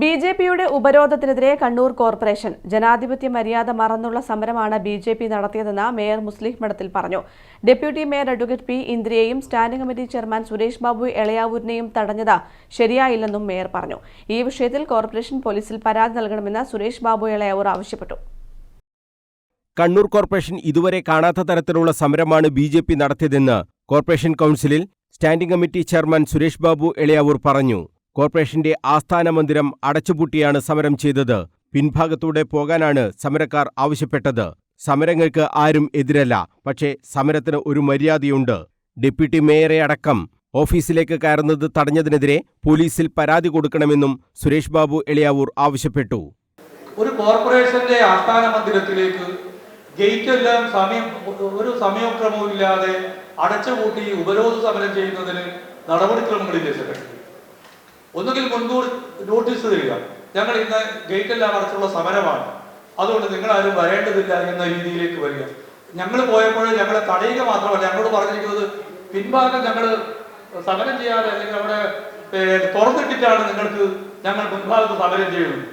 B J പിയുടെ ഉപരോധത്തിനെതിരെ Kannur corporation. ജനാധിപത്യ മര്യാദ മറന്നുള്ള സമരമാണ് ബി ജെ പി നടത്തിയതെന്ന് മേയർ മുസ്ലിം മഠത്തിൽ പറഞ്ഞു. Deputy mayor advocate P ഇന്ദ്രിയെയും standing committee chairman Suresh Babu എളയാവൂരിനെയും തടഞ്ഞത് ശരിയായില്ലെന്നും മേയർ പറഞ്ഞു. ഈ വിഷയത്തിൽ കോർപ്പറേഷൻ പോലീസിൽ പരാതി നൽകണമെന്ന് സുരേഷ് ബാബു എളയാവൂർ ആവശ്യപ്പെട്ടു. കണ്ണൂർ കോർപ്പറേഷൻ ഇതുവരെ കാണാത്ത തരത്തിലുള്ള സമരമാണ് ബി നടത്തിയതെന്ന് കോർപ്പറേഷൻ കൗൺസിലിൽ standing committee chairman Suresh Babu Elayavoor പറഞ്ഞു. കോർപ്പറേഷന്റെ ആസ്ഥാന മന്ദിരം അടച്ചുപൂട്ടിയാണ് സമരം ചെയ്തത്. പിൻഭാഗത്തൂടെ പോകാനാണ് സമരക്കാർ ആവശ്യപ്പെട്ടത്. സമരങ്ങൾക്ക് ആരും എതിരല്ല പക്ഷേ സമരത്തിന് ഒരു മര്യാദയുണ്ട്. ഡെപ്യൂട്ടി മേയറെ അടക്കം ഓഫീസിലേക്ക് കയറുന്നത് തടഞ്ഞതിനെതിരെ പോലീസിൽ പരാതി കൊടുക്കണമെന്നും സുരേഷ് ബാബു എളിയാവൂർ ആവശ്യപ്പെട്ടു. ഒരു കോർപ്പറേഷന്റെ ആസ്ഥാന മന്ദിരത്തിലേക്ക് ഗേറ്റെല്ലാം സമയം ഒരു സമയക്രമവും ഇല്ലാതെ അടച്ചുപൂട്ടി ഉപരോധ സമരം ചെയ്യുന്നതിന് നടപടിക്രമങ്ങളിൽ സെക്രട്ടറി ഒന്നുകിൽ മുൻകൂർ നോട്ടീസ് തരിക. ഞങ്ങൾ ഇന്ന് ഗേറ്റ് എല്ലാം അടച്ചുള്ള സമരമാണ്. അതുകൊണ്ട് നിങ്ങൾ ആരും വരേണ്ടതില്ല എന്ന രീതിയിലേക്ക് വരിക. ഞങ്ങൾ പോയപ്പോൾ ഞങ്ങളെ തടയുക മാത്രമല്ല ഞങ്ങളോട് പറഞ്ഞിരിക്കുന്നത് പിൻഭാഗം ഞങ്ങൾ സമരം ചെയ്യാതെ അല്ലെങ്കിൽ അവിടെ തുറന്നിട്ടിട്ടാണ് നിങ്ങൾക്ക് ഞങ്ങൾ മുൻഭാഗത്ത് സമരം ചെയ്യുന്നത്.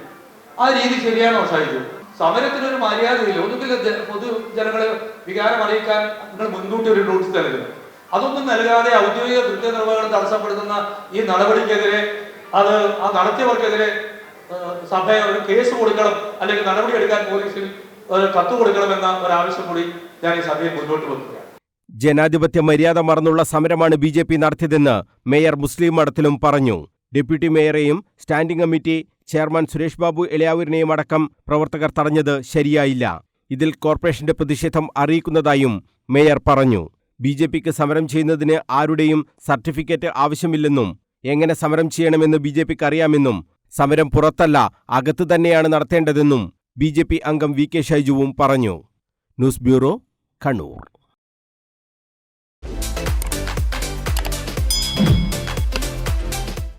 ആ രീതി ശരിയാണോ ഷാഹിദ് സമരത്തിനൊരു മര്യാദയില്ല. ഒന്നുകിൽ പൊതുജനങ്ങളെ വികാരം അറിയിക്കാൻ നിങ്ങൾ മുൻകൂട്ടി ഒരു നോട്ടീസ് നൽകുക അതൊന്നും നൽകാതെ ഔദ്യോഗിക കൃത്യനിർവഹണം തടസ്സപ്പെടുത്തുന്ന ഈ നടപടിക്കെതിരെ അത് ആ നടത്തിയവർക്കെതിരെ സഭ ഒരു കേസ് കൊടുക്കണം അല്ലെങ്കിൽ നടപടി എടുക്കാൻ പോലീസിൽ ഒരു കത്ത് കൊടുക്കണമെന്ന ഒരു ആവശ്യം കൂടി ഞാൻ ഈ സഭയെ മുന്നോട്ട് വെക്കുകയാണ്. ജനാധിപത്യ മര്യാദ മറന്നുള്ള സമരമാണ് ബി ജെ പി നടത്തിയതെന്ന് മേയർ മുസ്ലിം മഠത്തിലും പറഞ്ഞു. Deputy മേയറെയും standing committee chairman Suresh Babu എളിയാവൂരിനെയും അടക്കം പ്രവർത്തകർ തടഞ്ഞത് ശരിയായില്ല. ഇതിൽ കോർപ്പറേഷന്റെ പ്രതിഷേധം അറിയിക്കുന്നതായും മേയർ പറഞ്ഞു. ബി ജെ പിക്ക് സമരം ചെയ്യുന്നതിന് ആരുടെയും സർട്ടിഫിക്കറ്റ് ആവശ്യമില്ലെന്നും എങ്ങനെ സമരം ചെയ്യണമെന്ന് ബി ജെ പിക്ക് അറിയാമെന്നും സമരം പുറത്തല്ല അകത്ത് തന്നെയാണ് നടത്തേണ്ടതെന്നും ബി ജെ പി അംഗം വി കെ ഷൈജുവും പറഞ്ഞു. News bureau Kannur.